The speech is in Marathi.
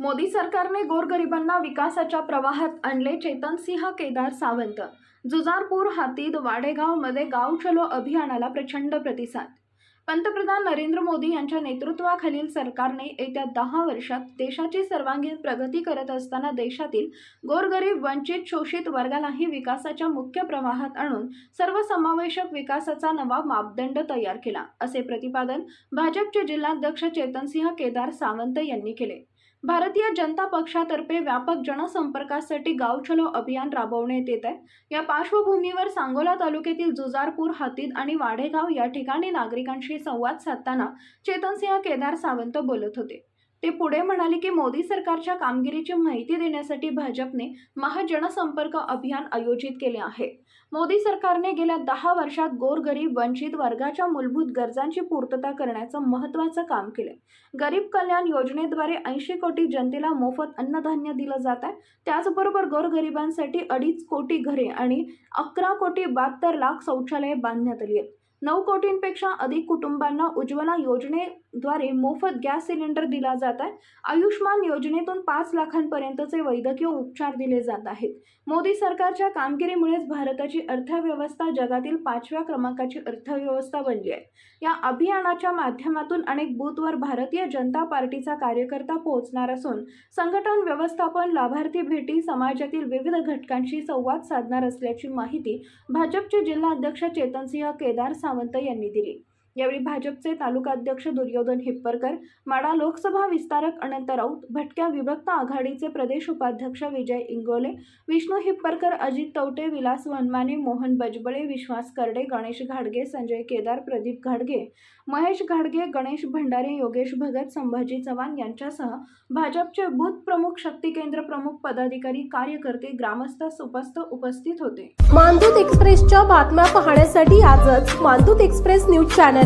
मोदी सरकारने गोरगरिबांना विकासाच्या प्रवाहात आणले चेतनसिंह केदार सावंत. जुजारपूर हातीद वाडेगावमध्ये गाव चलो अभियानाला प्रचंड प्रतिसाद पंतप्रधान नरेंद्र मोदी यांच्या नेतृत्वाखालील सरकारने येत्या दहा वर्षात देशाची सर्वांगीण प्रगती करत असताना देशातील गोरगरीब वंचित शोषित वर्गालाही विकासाच्या मुख्य प्रवाहात आणून सर्वसमावेशक विकासाचा नवा मापदंड तयार केला असे प्रतिपादन भाजपचे जिल्हाध्यक्ष चेतनसिंह केदार सावंत यांनी केले. भारतीय जनता पक्षातर्फे व्यापक जनसंपर्कासाठी गाव चलो अभियान राबवण्यात येत आहे. या पार्श्वभूमीवर सांगोला तालुक्यातील जुजारपूर हातीद आणि वाडेगाव या ठिकाणी नागरिकांशी संवाद साधताना चेतनसिंह केदार सावंत बोलत होते. ते पुढे म्हणाले की मोदी सरकारच्या कामगिरीची माहिती देण्यासाठी भाजपने महाजनसंपर्क अभियान आयोजित केले आहे. मोदी सरकारने गेल्या दहा वर्षात गोरगरीब वंचित वर्गाच्या मूलभूत गरजांची पूर्तता करण्याचं महत्त्वाचं काम केलं गरीब कल्याण योजनेद्वारे ऐंशी कोटी जनतेला मोफत अन्नधान्य दिलं जात आहे. त्याचबरोबर गोरगरिबांसाठी अडीच कोटी घरे आणि अकरा कोटी बहात्तर लाख शौचालये बांधण्यात आली आहेत. नऊ कोटींपेक्षा अधिक कुटुंबांना उज्ज्वला योजनेद्वारे मोफत गॅस सिलेंडर दिला जात आहे. आयुष्मान योजनेतून पाच लाखांपर्यंतचे वैद्यकीय उपचार दिले जात आहेत. मोदी सरकारच्या कामगिरीमुळेच भारताची अर्थव्यवस्था जगातील पाचव्या क्रमांकाची अर्थव्यवस्था बनली आहे. या अभियानाच्या माध्यमातून अनेक बूथवर भारतीय जनता पार्टीचा कार्यकर्ता पोहोचणार असून संघटन व्यवस्थापन लाभार्थी भेटी समाजातील विविध घटकांशी संवाद साधणार असल्याची माहिती भाजपचे जिल्हाध्यक्ष चेतनसिंह केदार सावंत यांनी दिली. यावेळी भाजपचे तालुकाध्यक्ष दुर्योधन हिप्परकर माडा लोकसभा विस्तारक अनंत राऊत भटक्या विभक्त आघाडीचे प्रदेश उपाध्यक्ष विजय इंगोले विष्णू हिप्परकर अजित तवटे विलास वनमाने मोहन बजबळे विश्वास करडे गणेश घाडगे संजय केदार प्रदीप घाडगे महेश घाडगे गणेश भंडारे योगेश भगत संभाजी चव्हाण यांच्यासह भाजपचे बूथ प्रमुख शक्ती केंद्र प्रमुख पदाधिकारी कार्यकर्ते ग्रामस्थ उपस्थ उपस्थित होते. मानदूत एक्सप्रेसच्या बातम्या पाहण्यासाठी आजच मानदूत एक्सप्रेस न्यूज चॅनल